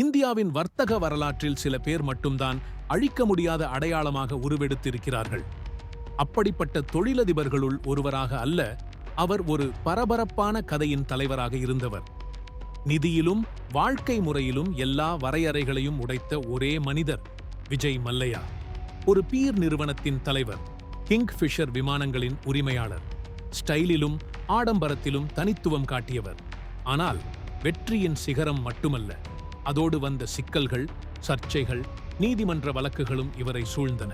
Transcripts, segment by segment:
இந்தியாவின் வர்த்தக வரலாற்றில் சில பேர் மட்டும்தான் அழிக்க முடியாத அடையாளமாக உருவெடுத்திருக்கிறார்கள். அப்படிப்பட்ட தொழிலதிபர்களுள் ஒருவராக அல்ல அவர் ஒரு பரபரப்பான கதையின் தலைவராக இருந்தவர். நிதியிலும் வாழ்க்கை முறையிலும் எல்லா வரையறைகளையும் உடைத்த ஒரே மனிதர் விஜய் மல்லையா. ஒரு பீர் நிறுவனத்தின் தலைவர் கிங் ஃபிஷர் விமானங்களின் உரிமையாளர் ஸ்டைலிலும் ஆடம்பரத்திலும் தனித்துவம் காட்டியவர். ஆனால் வெற்றியின் சிகரம் மட்டுமல்ல. அதோடு வந்த சிக்கல்கள் சர்ச்சைகள் நீதிமன்ற வழக்குகளும் இவரை சூழ்ந்தன.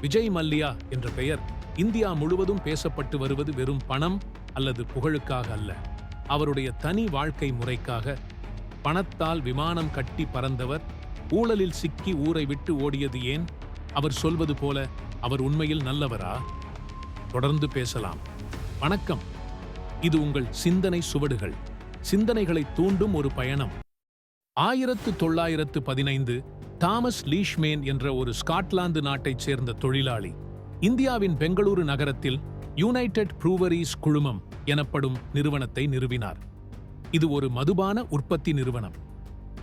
விஜய் மல்லியா என்ற பெயர் இந்தியா முழுவதும் பேசப்பட்டு வருவது வெறும் பணம் அல்லது புகழுக்காக அல்ல. அவருடைய தனி வாழ்க்கை முறைக்காக பணத்தால் விமானம் கட்டி பறந்தவர் ஊழலில் சிக்கி ஊரை விட்டு ஓடியது ஏன்? அவர் சொல்வது போல அவர் உண்மையில் நல்லவரா? தொடர்ந்து பேசலாம். வணக்கம். இது உங்கள் சிந்தனை சுவடுகள். சிந்தனைகளை தூண்டும் ஒரு பயணம். ஆயிரத்து தொள்ளாயிரத்து பதினைந்து தாமஸ் லீஷ்மேன் என்ற ஒரு ஸ்காட்லாந்து நாட்டைச் சேர்ந்த தொழிலாளி இந்தியாவின் பெங்களூரு நகரத்தில் யுனைடெட் ப்ரூவரிஸ் குழுமம் எனப்படும் நிறுவனத்தை நிறுவினார். இது ஒரு மதுபான உற்பத்தி நிறுவனம்.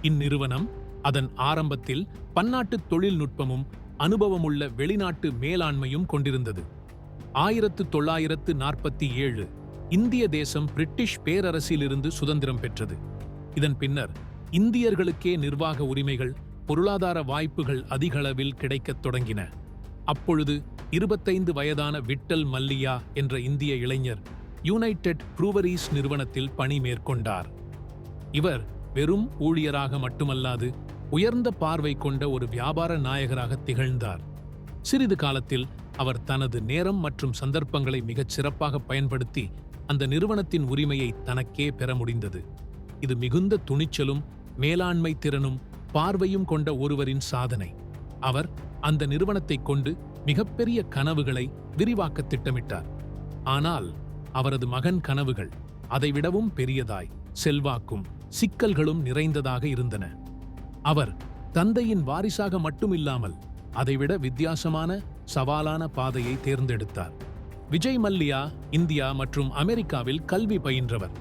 இந்நிறுவனம் அதன் ஆரம்பத்தில் பன்னாட்டு தொழில்நுட்பமும் அனுபவமுள்ள வெளிநாட்டு மேலாண்மையும் கொண்டிருந்தது. ஆயிரத்து தொள்ளாயிரத்து நாற்பத்தி ஏழு இந்திய தேசம் பிரிட்டிஷ் பேரரசிலிருந்து சுதந்திரம் பெற்றது. இதன் பின்னர் இந்தியர்களுக்கே நிர்வாக உரிமைகள் பொருளாதார வாய்ப்புகள் அதிகளவில் கிடைக்கத் தொடங்கின. அப்பொழுது இருபத்தைந்து வயதான விட்டல் மல்லியா என்ற இந்திய இளைஞர் யுனைடெட் ப்ரூவரிஸ் நிறுவனத்தில் பணி மேற்கொண்டார். இவர் வெறும் ஊழியராக மட்டுமல்லாது உயர்ந்த பார்வை கொண்ட ஒரு வியாபார நாயகராக திகழ்ந்தார். சிறிது காலத்தில் அவர் தனது நேரம் மற்றும் சந்தர்ப்பங்களை மிகச் சிறப்பாக பயன்படுத்தி அந்த நிறுவனத்தின் உரிமையை தனக்கே பெற முடிந்தது. இது மிகுந்த துணிச்சலும் மேலாண்மை திறனும் பார்வையும் கொண்ட ஒருவரின் சாதனை. அவர் அந்த நிறுவனத்தை கொண்டு மிகப்பெரிய கனவுகளை விரிவாக்க திட்டமிட்டார். ஆனால் அவரது மகன் கனவுகள் அதைவிடவும் பெரியதாய் செல்வாக்கும் சிக்கல்களும் நிறைந்ததாக இருந்தன. அவர் தந்தையின் வாரிசாக மட்டுமில்லாமல் அதைவிட வித்தியாசமான சவாலான பாதையை தேர்ந்தெடுத்தார். விஜய் மல்லியா இந்தியா மற்றும் அமெரிக்காவில் கல்வி பயின்றவர்.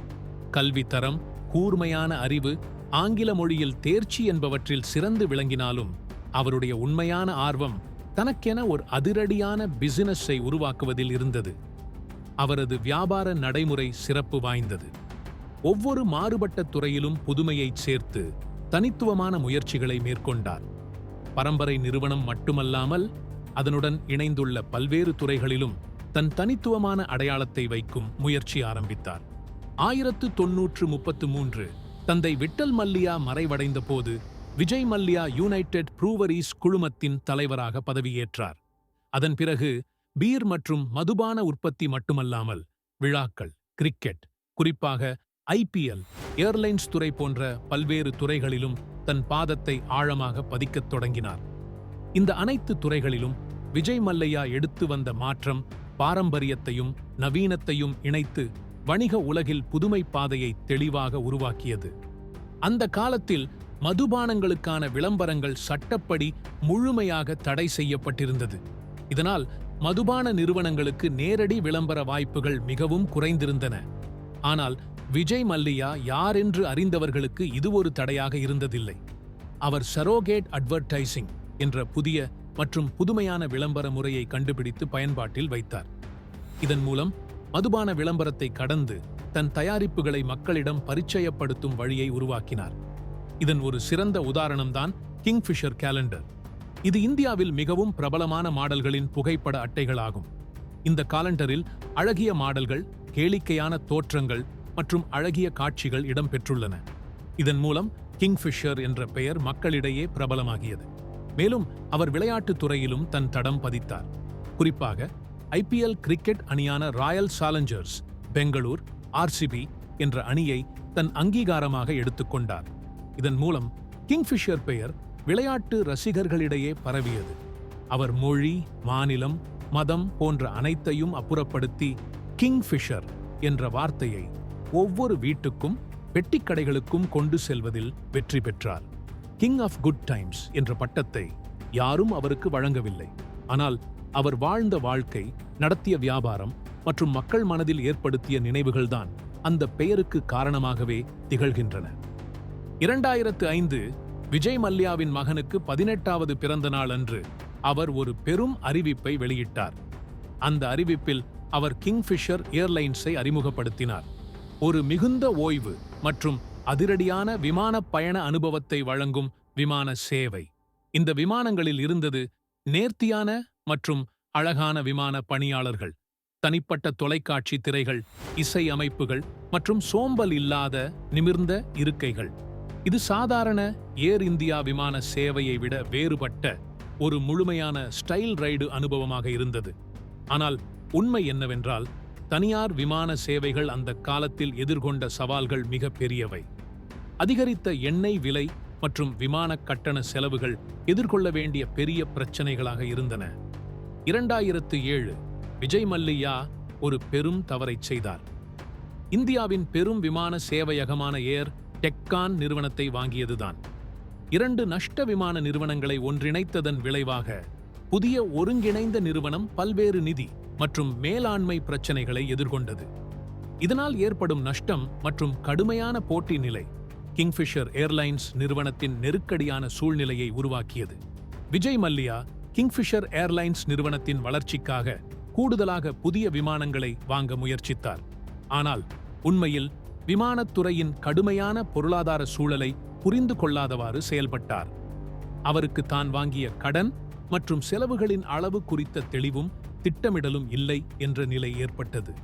கல்வி தரம் கூர்மையான அறிவு ஆங்கில மொழியில் தேர்ச்சி என்பவற்றில் சிறந்து விளங்கினாலும் அவருடைய உண்மையான ஆர்வம் தனக்கென ஒரு அதிரடியான பிசினஸை உருவாக்குவதில் இருந்தது. அவரது வியாபார நடைமுறை சிறப்பு வாய்ந்தது. ஒவ்வொரு மாறுபட்ட துறையிலும் புதுமையைச் சேர்த்து தனித்துவமான முயற்சிகளை மேற்கொண்டார். பரம்பரை நிறுவனம் மட்டுமல்லாமல் அதனுடன் இணைந்துள்ள பல்வேறு துறைகளிலும் தன் தனித்துவமான அடையாளத்தை வைக்கும் முயற்சி ஆரம்பித்தார். ஆயிரத்து தொன்னூற்று முப்பத்து மூன்று தந்தை விட்டல் மல்லியா மறைவடைந்த போது விஜய் மல்லியா யுனைடெட் ப்ரூவரிஸ் குழுமத்தின் தலைவராக பதவியேற்றார். அதன் பிறகு பீர் மற்றும் மதுபான உற்பத்தி மட்டுமல்லாமல் விழாக்கள் கிரிக்கெட் குறிப்பாக ஐபிஎல் ஏர்லைன்ஸ் துறை போன்ற பல்வேறு துறைகளிலும் தன் பாதத்தை ஆழமாக பதிக்கத் தொடங்கினார். இந்த அனைத்து துறைகளிலும் விஜய் மல்லையா எடுத்து வந்த மாற்றம் பாரம்பரியத்தையும் நவீனத்தையும் இணைத்து வணிக உலகில் புதுமை பாதையை தெளிவாக உருவாக்கியது. அந்த காலத்தில் மதுபானங்களுக்கான விளம்பரங்கள் சட்டப்படி முழுமையாக தடை செய்யப்பட்டிருந்தது. இதனால் மதுபான நிறுவனங்களுக்கு நேரடி விளம்பர வாய்ப்புகள் மிகவும் குறைந்திருந்தன. ஆனால் விஜய் மல்லியா யாரென்று அறிந்தவர்களுக்கு இது ஒரு தடையாக இருந்ததில்லை. அவர் சரோகேட் அட்வர்டைசிங் என்ற புதிய மற்றும் புதுமையான விளம்பர முறையை கண்டுபிடித்து பயன்பாட்டில் வைத்தார். இதன் மூலம் மதுபான விளம்பரத்தை கடந்து தன் தயாரிப்புகளை மக்களிடம் பரிச்சயப்படுத்தும் வழியை உருவாக்கினார். இதன் ஒரு சிறந்த உதாரணம்தான் கிங்ஃபிஷர் கேலண்டர். இது இந்தியாவில் மிகவும் பிரபலமான மாடல்களின் புகைப்பட அட்டைகளாகும். இந்த காலண்டரில் அழகிய மாடல்கள் கேளிக்கையான தோற்றங்கள் மற்றும் அழகிய காட்சிகள் இடம்பெற்றுள்ளன. இதன் மூலம் கிங்ஃபிஷர் என்ற பெயர் மக்களிடையே பிரபலமாகியது. மேலும் அவர் விளையாட்டுத் துறையிலும் தன் தடம் பதித்தார். குறிப்பாக ஐபிஎல் கிரிக்கெட் அணியான ராயல் சாலஞ்சர்ஸ் பெங்களூர் ஆர்சிபி என்ற அணியை தன் அங்கீகாரமாக எடுத்துக்கொண்டார் இதன் மூலம் கிங்ஃபிஷர் பெயர் விளையாட்டு ரசிகர்களிடையே பரவியது. அவர் மொழி மாநிலம் மதம் போன்ற அனைத்தையும் அப்புறப்படுத்தி கிங்ஃபிஷர் என்ற வார்த்தையை ஒவ்வொரு வீட்டுக்கும் பெட்டிக்கடைகளுக்கும் கொண்டு செல்வதில் வெற்றி பெற்றார். கிங் ஆஃப் குட் டைம்ஸ் என்ற பட்டத்தை யாரும் அவருக்கு வழங்கவில்லை. ஆனால் அவர் வாழ்ந்த வாழ்க்கை நடத்திய வியாபாரம் மற்றும் மக்கள் மனதில் ஏற்படுத்திய நினைவுகள்தான் அந்த பெயருக்கு காரணமாகவே திகழ்கின்றன. இரண்டாயிரத்து ஐந்து விஜய் மல்யாவின் மகனுக்கு பதினெட்டாவது பிறந்த நாள் அன்று அவர் ஒரு பெரும் அறிவிப்பை வெளியிட்டார். அந்த அறிவிப்பில் அவர் கிங்ஃபிஷர் ஏர்லைன்ஸை அறிமுகப்படுத்தினார். ஒரு மிகுந்த ஓய்வு மற்றும் அதிரடியான விமானப் பயண அனுபவத்தை வழங்கும் விமான சேவை. இந்த விமானங்களில் இருந்தது நேர்த்தியான மற்றும் அழகான விமான பணியாளர்கள் தனிப்பட்ட தொலைக்காட்சி திரைகள் இசை அமைப்புகள் மற்றும் சோம்பல் இல்லாத நிமிர்ந்த இருக்கைகள். இது சாதாரண ஏர் இந்தியா விமான சேவையை விட வேறுபட்ட ஒரு முழுமையான ஸ்டைல் ரைடு அனுபவமாக இருந்தது. ஆனால் உண்மை என்னவென்றால் தனியார் விமான சேவைகள் அந்த காலத்தில் எதிர்கொண்ட சவால்கள் மிக பெரியவை. அதிகரித்த எண்ணெய் விலை மற்றும் விமான கட்டண செலவுகள் எதிர்கொள்ள வேண்டிய பெரிய பிரச்சனைகளாக இருந்தன. இரண்டாயிரத்து ஏழு விஜய் மல்லையா ஒரு பெரும் தவறைச் செய்தார். இந்தியாவின் பெரும் விமான சேவையகமான ஏர் டெக்கான் நிறுவனத்தை வாங்கியதுதான். இரண்டு நஷ்ட விமான நிறுவனங்களை ஒன்றிணைத்ததன் விளைவாக புதிய ஒருங்கிணைந்த நிறுவனம் பல்வேறு நிதி மற்றும் மேலாண்மை பிரச்சனைகளை எதிர்கொண்டது. இதனால் ஏற்படும் நஷ்டம் மற்றும் கடுமையான போட்டி நிலை கிங்ஃபிஷர் ஏர்லைன்ஸ் நிறுவனத்தின் நெருக்கடியான சூழ்நிலையை உருவாக்கியது. விஜய் மல்லியா கிங்ஃபிஷர் ஏர்லைன்ஸ் நிறுவனத்தின் வளர்ச்சிக்காக கூடுதலாக புதிய விமானங்களை வாங்க முயற்சித்தார். ஆனால் உண்மையில் விமானத்துறையின் கடுமையான பொருளாதார சூழலை புரிந்து கொள்ளாதவாறு செயல்பட்டார். அவருக்கு தான் வாங்கிய கடன் மற்றும் செலவுகளின் அளவு குறித்த தெளிவும் திட்டமிடலும் இல்லை என்ற நிலை ஏற்பட்டது.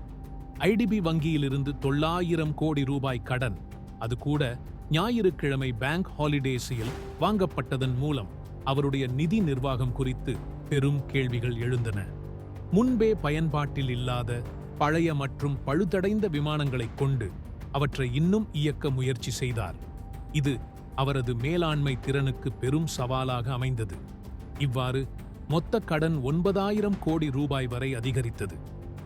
ஐடிபி வங்கியிலிருந்து தொள்ளாயிரம் கோடி ரூபாய் கடன் அது கூட ஞாயிற்றுக்கிழமை பேங்க் ஹாலிடேஸில் வாங்கப்பட்டதன் மூலம். அவருடைய நிதி நிர்வாகம் குறித்து பெரும் கேள்விகள் எழுந்தன. முன்பே பயன்பாட்டில் இல்லாத பழைய மற்றும் பழுதடைந்த விமானங்களைக் கொண்டு அவற்றை இன்னும் இயக்க முயற்சி செய்தார். இது அவரது மேலாண்மை திறனுக்கு பெரும் சவாலாக அமைந்தது. இவ்வாறு மொத்த கடன் ஒன்பதாயிரம் கோடி ரூபாய் வரை அதிகரித்தது.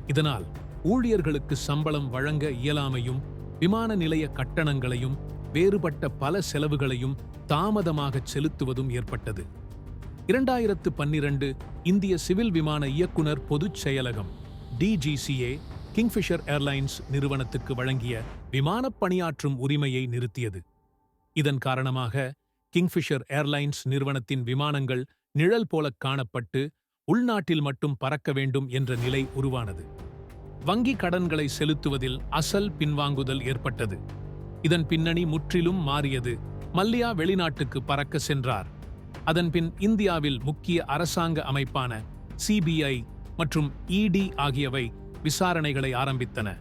இதனால் ஊழியர்களுக்கு சம்பளம் வழங்க இயலாமையும் விமான நிலைய கட்டணங்களையும் வேறுபட்ட பல செலவுகளையும் தாமதமாகச் செலுத்துவதும் ஏற்பட்டது. இரண்டாயிரத்து பன்னிரண்டு இந்திய சிவில் விமான இயக்குனர் பொதுச் செயலகம் டிஜிசிஏ கிங்ஃபிஷர் ஏர்லைன்ஸ் நிறுவனத்துக்கு வழங்கிய விமானப் பணியாற்றும் உரிமையை நிறுத்தியது. இதன் காரணமாக கிங்ஃபிஷர் ஏர்லைன்ஸ் நிறுவனத்தின் விமானங்கள் நிழல் போலக் காணப்பட்டு உள்நாட்டில் மட்டும் பறக்க வேண்டும் என்ற நிலை உருவானது. வங்கி கடன்களை செலுத்துவதில் அசல் பின்வாங்குதல் ஏற்பட்டது. இதன் பின்னணி முற்றிலும் மாறியது மல்லியா வெளிநாட்டுக்கு பறக்க சென்றார். அதன்பின் இந்தியாவில் முக்கிய அரசாங்க அமைப்பான சிபிஐ மற்றும் இடி ஆகியவை விசாரணைகளை ஆரம்பித்தன.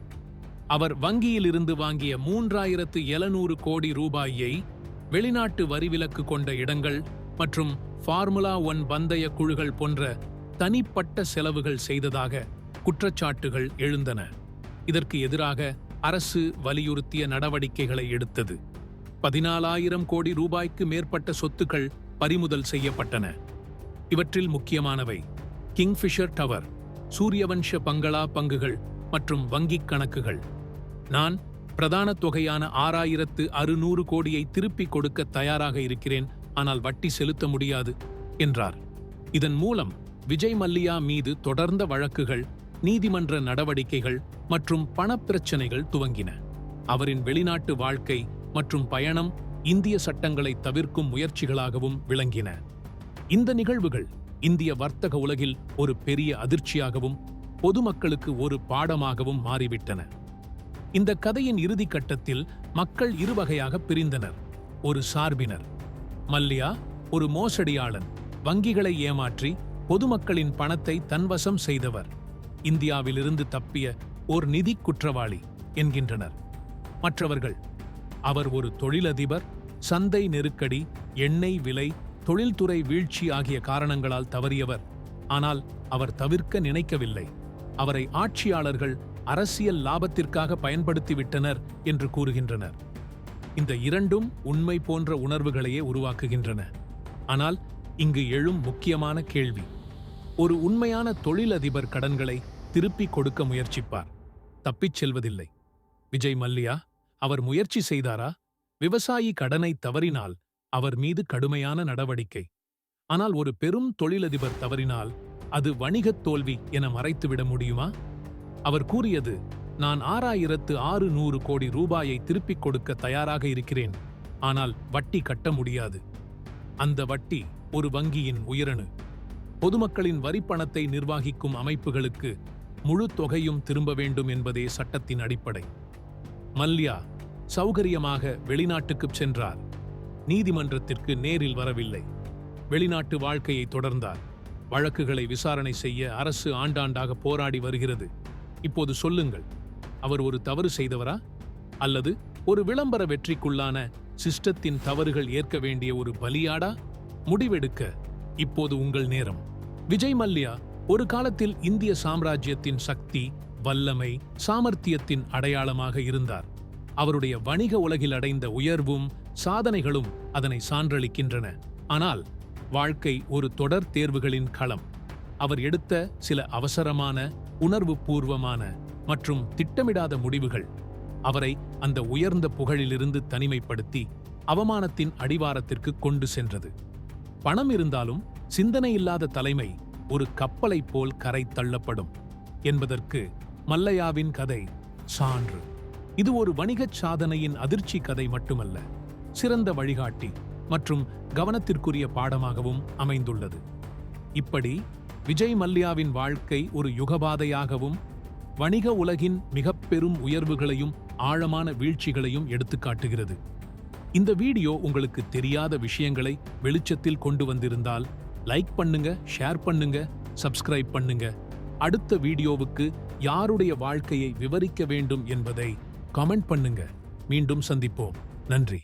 அவர் வங்கியிலிருந்து வாங்கிய மூன்றாயிரத்து எழுநூறு கோடி ரூபாயை வெளிநாட்டு வரிவிலக்கு கொண்ட இடங்கள் மற்றும் ஃபார்முலா ஒன் பந்தய குழுக்கள் போன்ற தனிப்பட்ட செலவுகள் செய்ததாக குற்றச்சாட்டுகள் எழுந்தன. இதற்கு எதிராக அரசு வலியுறுத்திய நடவடிக்கைகளை எடுத்தது. பதினாலாயிரம் கோடி ரூபாய்க்கு மேற்பட்ட சொத்துக்கள் பறிமுதல் செய்யப்பட்டன. இவற்றில் முக்கியமானவை கிங்ஃபிஷர் டவர் சூரியவன்ஷ பங்களா பங்குகள் மற்றும் வங்கிக் கணக்குகள். நான் பிரதான தொகையான ஆறாயிரத்து அறுநூறு கோடியை திருப்பிக் கொடுக்க தயாராக இருக்கிறேன் ஆனால் வட்டி செலுத்த முடியாது என்றார். இதன் மூலம் விஜய் மல்லியா மீது தொடர்ந்த வழக்குகள் நீதிமன்ற நடவடிக்கைகள் மற்றும் பணப்பிரச்சனைகள் துவங்கின. அவரின் வெளிநாட்டு வாழ்க்கை மற்றும் பயணம் இந்திய சட்டங்களை தவிர்க்கும் முயற்சிகளாகவும் விளங்கின. இந்த நிகழ்வுகள் இந்திய வர்த்தக உலகில் ஒரு பெரிய அதிர்ச்சியாகவும் பொதுமக்களுக்கு ஒரு பாடமாகவும் மாறிவிட்டன. இந்த கதையின் இறுதி கட்டத்தில் மக்கள் இருவகையாக பிரிந்தனர். ஒரு சார்பினர் மல்லியா ஒரு மோசடியாளன் வங்கிகளை ஏமாற்றி பொதுமக்களின் பணத்தை தன்வசம் செய்தவர். இந்தியாவிலிருந்து தப்பிய ஓர் நிதி குற்றவாளி என்கின்றனர். மற்றவர்கள் அவர் ஒரு தொழிலதிபர் சந்தை நெருக்கடி எண்ணெய் விலை தொழில்துறை வீழ்ச்சி ஆகிய காரணங்களால் தவறியவர். ஆனால் அவர் தவிர்க்க நினைக்கவில்லை. அவரை ஆட்சியாளர்கள் அரசியல் லாபத்திற்காக பயன்படுத்திவிட்டனர் என்று கூறுகின்றனர். இந்த இரண்டும் உண்மை போன்ற உணர்வுகளையே உருவாக்குகின்றன. ஆனால் இங்கு எழும் முக்கியமான கேள்வி. ஒரு உண்மையான தொழிலதிபர் கடன்களை திருப்பிக் கொடுக்க முயற்சிப்பார். தப்பிச் செல்வதில்லை. விஜய் மல்லியா அவர் முயற்சி செய்தாரா? விவசாயி கடனை தவறினால் அவர் மீது கடுமையான நடவடிக்கை. ஆனால் ஒரு பெரும் தொழிலதிபர் தவறினால் அது வணிகத் தோல்வி என மறைத்துவிட முடியுமா? அவர் கூறியது நான் ஆறாயிரத்து ஆறு நூறு கோடி ரூபாயை திருப்பிக் கொடுக்க தயாராக இருக்கிறேன். ஆனால் வட்டி கட்ட முடியாது. அந்த வட்டி ஒரு வங்கியின் உயரணு. பொதுமக்களின் வரிப்பணத்தை நிர்வாகிக்கும் அமைப்புகளுக்கு முழு தொகையும் திரும்ப வேண்டும் என்பதே சட்டத்தின் அடிப்படை. மல்யா சௌகரியமாக வெளிநாட்டுக்குச் சென்றார். நீதிமன்றத்திற்கு நேரில் வரவில்லை. வெளிநாட்டு வாழ்க்கையை தொடர்ந்தார். வழக்குகளை விசாரணை செய்ய அரசு ஆண்டாண்டாக போராடி வருகிறது. இப்போது சொல்லுங்கள் அவர் ஒரு தவறு செய்தவரா? அல்லது ஒரு விளம்பர வெற்றிக்குள்ளான சிஸ்டத்தின் தவறுகள் ஏற்க வேண்டிய ஒரு பலியாடா? முடிவெடுக்க இப்போது உங்கள் நேரம். விஜய் மல்யா ஒரு காலத்தில் இந்திய சாம்ராஜ்யத்தின் சக்தி வல்லமை சாமர்த்தியத்தின் அடையாளமாக இருந்தார். அவருடைய வணிக உலகில் அடைந்த உயர்வும் சாதனைகளும் அதனை சான்றளிக்கின்றன. ஆனால் வாழ்க்கை ஒரு தொடர் தேர்வுகளின் களம். அவர் எடுத்த சில அவசரமான உணர்வு பூர்வமான மற்றும் திட்டமிடாத முடிவுகள் அவரை அந்த உயர்ந்த புகழிலிருந்து தனிமைப்படுத்தி அவமானத்தின் அடிவாரத்திற்கு கொண்டு சென்றது. பணம் இருந்தாலும் சிந்தனை இல்லாத தலைமை ஒரு கப்பலைப் போல் கரை தள்ளப்படும் என்பதற்கு மல்லையாவின் கதை சான்று. இது ஒரு வணிகச் சாதனையின் அதிர்ச்சி கதை மட்டுமல்ல சிறந்த வழிகாட்டி மற்றும் கவனத்திற்குரிய பாடமாகவும் அமைந்துள்ளது. இப்படி விஜய் மல்லியாவின் வாழ்க்கை ஒரு யுகபாதையாகவும் வணிக உலகின் மிகப்பெரும் உயர்வுகளையும் ஆழமான வீழ்ச்சிகளையும் எடுத்துக்காட்டுகிறது இந்த வீடியோ உங்களுக்கு தெரியாத விஷயங்களை வெளிச்சத்தில் கொண்டு வந்திருந்தால் லைக் பண்ணுங்க ஷேர் பண்ணுங்க சப்ஸ்கிரைப் பண்ணுங்க. அடுத்த வீடியோவுக்கு யாருடைய வாழ்க்கையை விவரிக்க வேண்டும் என்பதை கமெண்ட் பண்ணுங்க. மீண்டும் சந்திப்போம். நன்றி.